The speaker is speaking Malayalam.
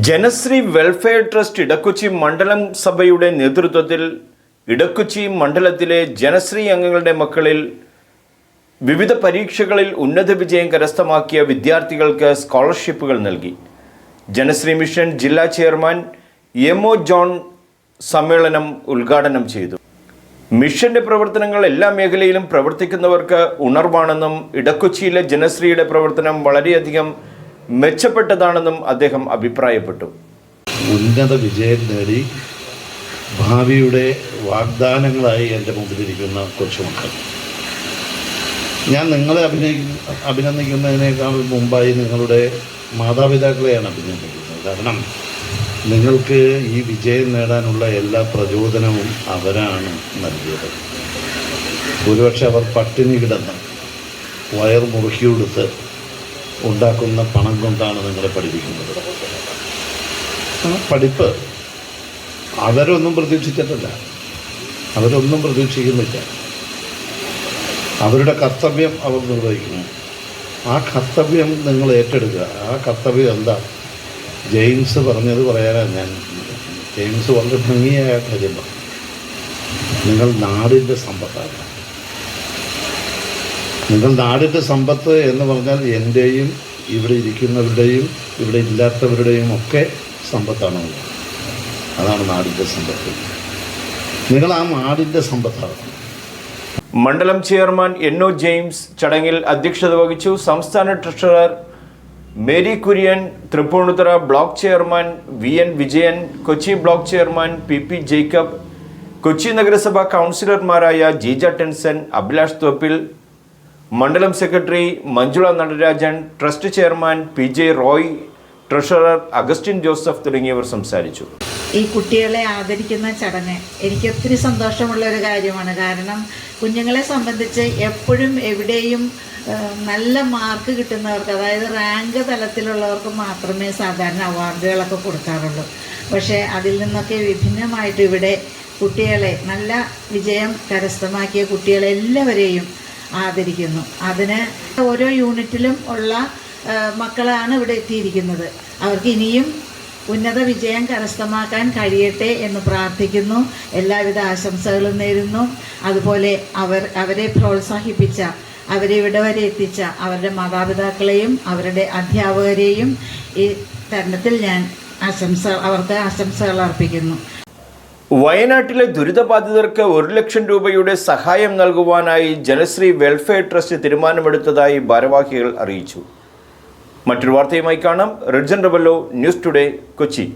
ജനശ്രീ വെൽഫെയർ ട്രസ്റ്റ് ഇടക്കൊച്ചി മണ്ഡലം സഭയുടെ നേതൃത്വത്തിൽ ഇടക്കൊച്ചി മണ്ഡലത്തിലെ ജനശ്രീ അംഗങ്ങളുടെ മക്കളിൽ വിവിധ പരീക്ഷകളിൽ ഉന്നത വിജയം കരസ്ഥമാക്കിയ വിദ്യാർത്ഥികൾക്ക് സ്കോളർഷിപ്പുകൾ നൽകി. ജനശ്രീ മിഷൻ ജില്ലാ ചെയർമാൻ എം ഒ ജോൺ സമ്മേളനം ഉദ്ഘാടനം ചെയ്തു. മിഷന്റെ പ്രവർത്തനങ്ങൾ എല്ലാ മേഖലയിലും പ്രവർത്തിക്കുന്നവർക്ക് ഉണർവാണെന്നും ഇടക്കൊച്ചിയിലെ ജനശ്രീയുടെ പ്രവർത്തനം വളരെയധികം മെച്ചപ്പെട്ടതാണെന്നും അദ്ദേഹം അഭിപ്രായപ്പെട്ടു. ഉന്നത വിജയം നേടി ഭാവിയുടെ വാഗ്ദാനങ്ങളായി എന്റെ മുമ്പിലിരിക്കുന്ന കൊച്ചുമക്കൾ. ഞാൻ നിങ്ങളെ അഭിനയി അഭിനന്ദിക്കുന്നതിനേക്കാൾ മുമ്പായി നിങ്ങളുടെ മാതാപിതാക്കളെയാണ് അഭിനന്ദിക്കുന്നത്. കാരണം നിങ്ങൾക്ക് ഈ വിജയം നേടാനുള്ള എല്ലാ പ്രചോദനവും അവരാണ് നൽകിയത്. ഒരുപക്ഷെ അവർ പട്ടിണി കിടന്ന് വയർ മുറുക്കി കൊടുത്ത് ഉണ്ടാക്കുന്ന പണം കൊണ്ടാണ് നിങ്ങളെ പഠിപ്പിക്കുന്നത്. ആ പഠിപ്പ്. അവരൊന്നും പ്രതീക്ഷിച്ചിട്ടില്ല. അവരൊന്നും പ്രതീക്ഷിക്കുന്നില്ല. അവരുടെ കർത്തവ്യം അവർ നിർവഹിക്കുന്നു. ആ കർത്തവ്യം നിങ്ങൾ ഏറ്റെടുക്കുക. ആ കർത്തവ്യം എന്താ? ജെയിംസ് പറഞ്ഞത് പറയാനാണ് ഞാൻ. ജെയിംസ് വളരെ ഭംഗിയായ കാര്യം പറഞ്ഞു. നിങ്ങൾ നാടിന്റെ സമ്പത്താണ് നിങ്ങൾ നാടിന്റെ സമ്പത്ത് എന്ന് പറഞ്ഞാൽ എന്റെയും ഇവിടെ ഇരിക്കുന്നവരുടെയും ഇവിടെ ഇല്ലാത്തവരുടെയും ഒക്കെ സമ്പത്താണ് അതാണ് നാടിന്റെ സമ്പത്ത്. നിങ്ങൾ ആ നാടിന്റെ സമ്പത്താണ്. മണ്ഡലം ചെയർമാൻ ഒ ജെയിംസ് ചടങ്ങിൽ അധ്യക്ഷത വഹിച്ചു സംസ്ഥാന treasurer Mary Kurian Tripunithura block chairman V N Vijayan Kochi block chairman P P Jacob Kochi നഗരസഭാ കൗൺസിലർമാരായ ജീജ ടെൻസൻ അഭിലാഷ് തോപ്പിൽ മണ്ഡലം secretary Manjula Natarajan trust chairman P J Roy treasurer Augustine Joseph തുടങ്ങിയവർ സംസാരിച്ചു. ഈ കുട്ടികളെ ആദരിക്കുന്ന ചടങ്ങ് എനിക്ക് ഒത്തിരി സന്തോഷമുള്ള ഒരു കാര്യമാണ്. കാരണം കുഞ്ഞുങ്ങളെ സംബന്ധിച്ച് എപ്പോഴും എവിടെയും നല്ല മാർക്ക് കിട്ടുന്നവർക്ക് അതായത് റാങ്ക് തലത്തിലുള്ളവർക്ക് മാത്രമേ സാധാരണ അവാർഡുകളൊക്കെ കൊടുക്കാറുള്ളൂ. പക്ഷേ അതിൽ നിന്നൊക്കെ വിഭിന്നമായിട്ട് ഇവിടെ കുട്ടികളെ നല്ല വിജയം കരസ്ഥമാക്കിയ കുട്ടികളെ എല്ലാവരെയും ആദരിക്കുന്നു. അതിന് ഓരോ യൂണിറ്റിലും ഉള്ള മക്കളാണ് ഇവിടെ എത്തിയിരിക്കുന്നത്. അവർക്ക് ഇനിയും ഉന്നത വിജയം കരസ്ഥമാക്കാൻ കഴിയട്ടെ എന്ന് പ്രാർത്ഥിക്കുന്നു. എല്ലാവിധ ആശംസകളും നേരുന്നു. അതുപോലെ അവർ അവരെ പ്രോത്സാഹിപ്പിച്ച അവരെ ഇവിടെ വരെ എത്തിച്ച അവരുടെ മാതാപിതാക്കളെയും അവരുടെ അധ്യാപകരെയും ഈ തരണത്തിൽ ഞാൻ ആശംസ അവർക്ക് ആശംസകൾ അർപ്പിക്കുന്നു. വയനാട്ടിലെ ദുരിതബാധിതർക്ക് ഒരു ലക്ഷം രൂപയുടെ സഹായം നൽകുവാനായി ജനശ്രീ വെൽഫെയർ ട്രസ്റ്റ് തീരുമാനമെടുത്തതായി ഭാരവാഹികൾ അറിയിച്ചു. മറ്റൊരു വാർത്തയുമായി കാണാം. Ridjan Rebello news today Kochi.